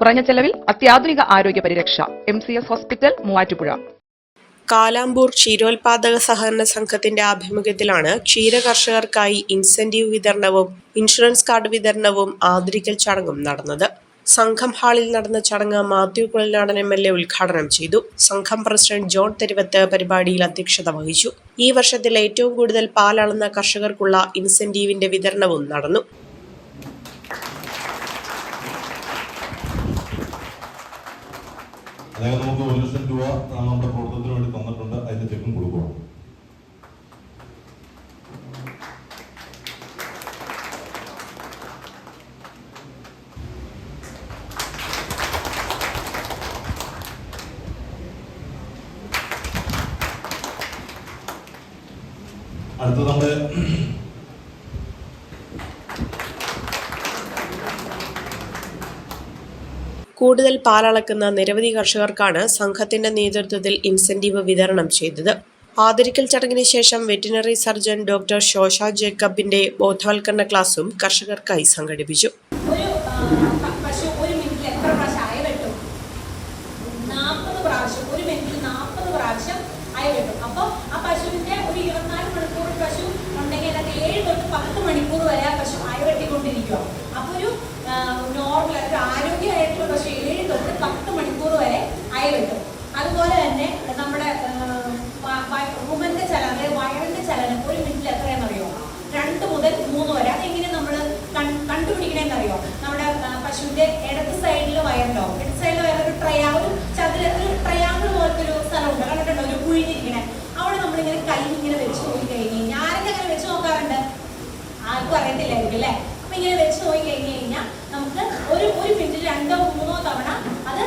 കുറഞ്ഞ ചെലവിൽ അത്യാധുനിക ആരോഗ്യ പരിരക്ഷ. M C S hospital Muvattupuzha. Kalampur ക്ഷീരോത്പാദക സഹകരണ സംഘത്തിന്റെ ആഭിമുഖ്യത്തിലാണ് ക്ഷീര കർഷകർക്കായി ഇൻസെന്റീവ് വിതരണവും ഇൻഷുറൻസ് കാർഡ് വിതരണവും ആദരിക്കൽ ചടങ്ങും നടന്നത്. സംഘം ഹാളിൽ നടന്ന ചടങ്ങ് Mathew Kuzhalnadan M L A ഉദ്ഘാടനം ചെയ്തു. സംഘം പ്രസിഡന്റ് ജോൺ തെരുവത്ത് പരിപാടിയിൽ അധ്യക്ഷത വഹിച്ചു. ഈ വർഷത്തിൽ ഏറ്റവും കൂടുതൽ പാലളന്ന കർഷകർക്കുള്ള ഇൻസെന്റീവിന്റെ വിതരണവും നടന്നു. അതായത് നമുക്ക് ഒരു ലക്ഷം രൂപ നമ്മുടെ പ്രവർത്തനത്തിന് വേണ്ടി തന്നിട്ടുണ്ട്. അതിന്റെ ചെക്കും കൊടുക്കുക. അടുത്ത നമ്മുടെ കൂടുതൽ പാലളക്കുന്ന നിരവധി കർഷകർക്കാണ് സംഘത്തിന്റെ നേതൃത്വത്തിൽ ഇൻസെന്റീവ് വിതരണം ചെയ്തത്. ആദരിക്കൽ ചടങ്ങിന് ശേഷം വെറ്റിനറി സർജൻ ഡോക്ടർ ശോഷ ജേക്കബിന്റെ ബോധവൽക്കരണ ക്ലാസും കർഷകർക്കായി സംഘടിപ്പിച്ചു. ഒരു ആ, പ- പശു ഒരു മിനിറ്റിൽ എത്ര പ്രാവശ്യം അയ വെട്ടും നാൽപ്പത് പ്രാവശ്യം ഒരു മിനിറ്റിൽ നാൽപ്പത് പ്രാവശ്യം അയ വെട്ടും അപ്പോൾ ആ പശുവിന്റെ ഒരു ഇരുപത്തിനാല് മണിക്കൂർ പശു ഉണ്ടെങ്കിൽ അതിനകത്ത് ഏഴ് തൊട്ട് പത്ത് മണിക്കൂർ വരെ ആ പശു അയ വെട്ടിക്കൊണ്ടിരിക്കുക അപ്പോൾ ഒരു നോർമൽ ഒരു ആരോഗ്യമായിട്ടുള്ള പക്ഷേ ഏഴ് തൊട്ട് പത്ത് മണിക്കൂർ വരെ അയ വെട്ടും അതുപോലെ തന്നെ നമ്മുടെ വുമന്റെ ചലനം അതായത് വയറിന്റെ ചലനം ഒരു മിനിറ്റിൽ എത്രയാണെന്ന് അറിയോ? രണ്ട് മുതൽ മൂന്ന് വരെ. അതെങ്ങനെ നമ്മൾ കണ്ടുപിടിക്കണമെന്ന് അറിയോ? നമ്മുടെ പശുവിന്റെ ഇടത് സൈഡിൽ വയറുണ്ടാവും ഇടത് സൈഡിൽ വയറൊരു ട്രയാ ഒരു ചതുര ഒരു ട്രയാങ്കിൾ രണ്ടോ മൂന്നോ തവണ അത്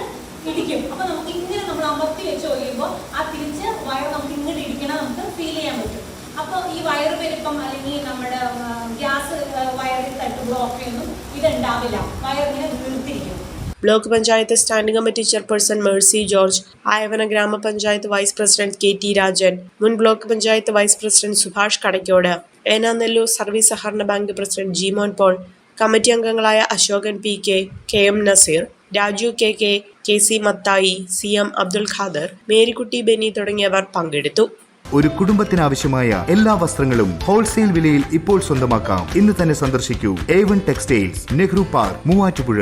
ഇടിക്കും. അപ്പൊ നമുക്ക് ഇങ്ങനെ നമ്മൾ അമർത്തി വെച്ച് കഴിയുമ്പോൾ ആ തിരിച്ച് വയർ നമുക്ക് ഇങ്ങോട്ട് ഇടിക്കണം നമുക്ക് ഫീൽ ചെയ്യാൻ പറ്റും. അപ്പോൾ ഈ വയർ പെരുപ്പം അല്ലെങ്കിൽ നമ്മുടെ ഗ്യാസ് വയറിൽ തട്ട് ബ്ലോക്ക് ഒന്നും ഇതുണ്ടാവില്ല. വയറിങ്ങനെ വീർത്തിരിക്കും. Block panchayat standing committee chairperson Mercy George Ayavana grama panchayat vice president K T Rajan മുൻ block panchayat vice president Subhash Kadaikode Enanellur service സഹകരണ bank president Jimon Paul committee അംഗങ്ങളായ Ashokan P K K M Nazeer Raju K K K C Mathai C M Abdul Khader Marykutty Benny തുടങ്ങിയവർ പങ്കെടുത്തു. ഒരു കുടുംബത്തിനാവശ്യമായ എല്ലാ വസ്ത്രങ്ങളും wholesale വിലയിൽ ഇപ്പോൾ സ്വന്തമാക്കാം. ഇന്ന് തന്നെ സന്ദർശിക്കൂ. A one textiles Nehru park Muvattupuzha.